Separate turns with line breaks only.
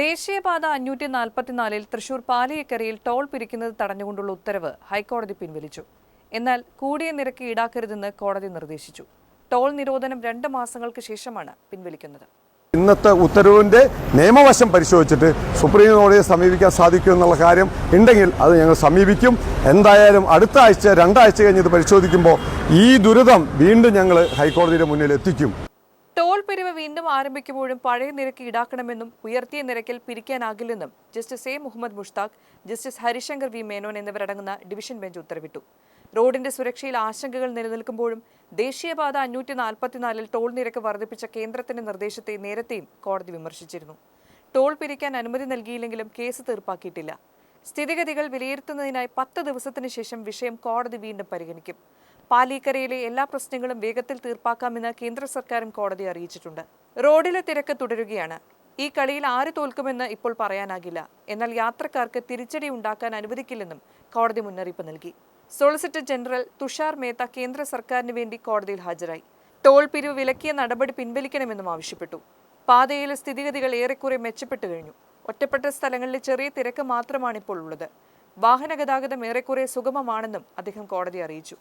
ദേശീയപാത അഞ്ഞൂറ്റി നാൽപ്പത്തിനാലിൽ തൃശൂർ പാലയക്കരയിൽ ടോൾ പിരിക്കുന്നത് തടഞ്ഞുകൊണ്ടുള്ള ഉത്തരവ് ഹൈക്കോടതി പിൻവലിച്ചു. എന്നാൽ കൂടിയ നിരക്ക് ഈടാക്കരുതെന്ന് കോടതി നിർദ്ദേശിച്ചു. ടോൾ നിരോധനം രണ്ട് മാസങ്ങൾക്ക് ശേഷമാണ് പിൻവലിക്കുന്നത്.
ഇന്നത്തെ ഉത്തരവിന്റെ നിയമവശം പരിശോധിച്ചിട്ട് സുപ്രീം കോടതിയെ സമീപിക്കാൻ സാധിക്കും എന്നുള്ള കാര്യം ഉണ്ടെങ്കിൽ അത് ഞങ്ങൾ സമീപിക്കും. എന്തായാലും അടുത്ത ആഴ്ച രണ്ടാഴ്ച കഴിഞ്ഞ് ഇത് പരിശോധിക്കുമ്പോൾ ഈ ദുരിതം വീണ്ടും ഞങ്ങൾ ഹൈക്കോടതിയുടെ മുന്നിൽ എത്തിക്കും.
വീണ്ടും ആരംഭിക്കുമ്പോഴും പഴയ നിരക്ക് ഈടാക്കണമെന്നും ഉയർത്തിയ നിരക്കിൽ പിരിക്കാനാകില്ലെന്നും justice A Muhammad Mushtaq justice Harishankar V Menon എന്നിവരടങ്ങുന്ന ഡിവിഷൻ ബെഞ്ച് ഉത്തരവിട്ടു. റോഡിന്റെ സുരക്ഷയിൽ ആശങ്കകൾ നിലനിൽക്കുമ്പോഴും ദേശീയപാത അഞ്ഞൂറ്റി നാൽപ്പത്തിനാലിൽ ടോൾ നിരക്ക് വർദ്ധിപ്പിച്ച കേന്ദ്രത്തിന്റെ നിർദ്ദേശത്തെ നേരത്തെയും കോടതി വിമർശിച്ചിരുന്നു. ടോൾ പിരിക്കാൻ അനുമതി നൽകിയില്ലെങ്കിലും കേസ് തീർപ്പാക്കിയിട്ടില്ല. സ്ഥിതിഗതികൾ വിലയിരുത്തുന്നതിനായി പത്ത് ദിവസത്തിനു ശേഷം വിഷയം കോടതി വീണ്ടും പരിഗണിക്കും. പാലീക്കരയിലെ എല്ലാ പ്രശ്നങ്ങളും വേഗത്തിൽ തീർപ്പാക്കാമെന്ന് കേന്ദ്ര സർക്കാരും കോടതി അറിയിച്ചിട്ടുണ്ട്. റോഡിലെ തിരക്ക് തുടരുകയാണ്. ഈ കളിയിൽ ആര് തോൽക്കുമെന്ന് ഇപ്പോൾ പറയാനാകില്ല. എന്നാൽ യാത്രക്കാർക്ക് തിരിച്ചടി ഉണ്ടാക്കാൻ അനുവദിക്കില്ലെന്നും കോടതി മുന്നറിയിപ്പ് നൽകി. സോളിസിറ്റർ ജനറൽ തുഷാർ മേത്ത കേന്ദ്ര സർക്കാരിന് വേണ്ടി കോടതിയിൽ ഹാജരായി. ടോൾ പിരിവ് വിലക്കിയ നടപടി പിൻവലിക്കണമെന്നും ആവശ്യപ്പെട്ടു. പാതയിലെ സ്ഥിതിഗതികൾ ഏറെക്കുറെ മെച്ചപ്പെട്ടു കഴിഞ്ഞു. ഒറ്റപ്പെട്ട സ്ഥലങ്ങളിലെ ചെറിയ തിരക്ക് മാത്രമാണ് ഇപ്പോൾ ഉള്ളത്. വാഹന ഗതാഗതം ഏറെക്കുറെ സുഗമമാണെന്നും അദ്ദേഹം കോടതി അറിയിച്ചു.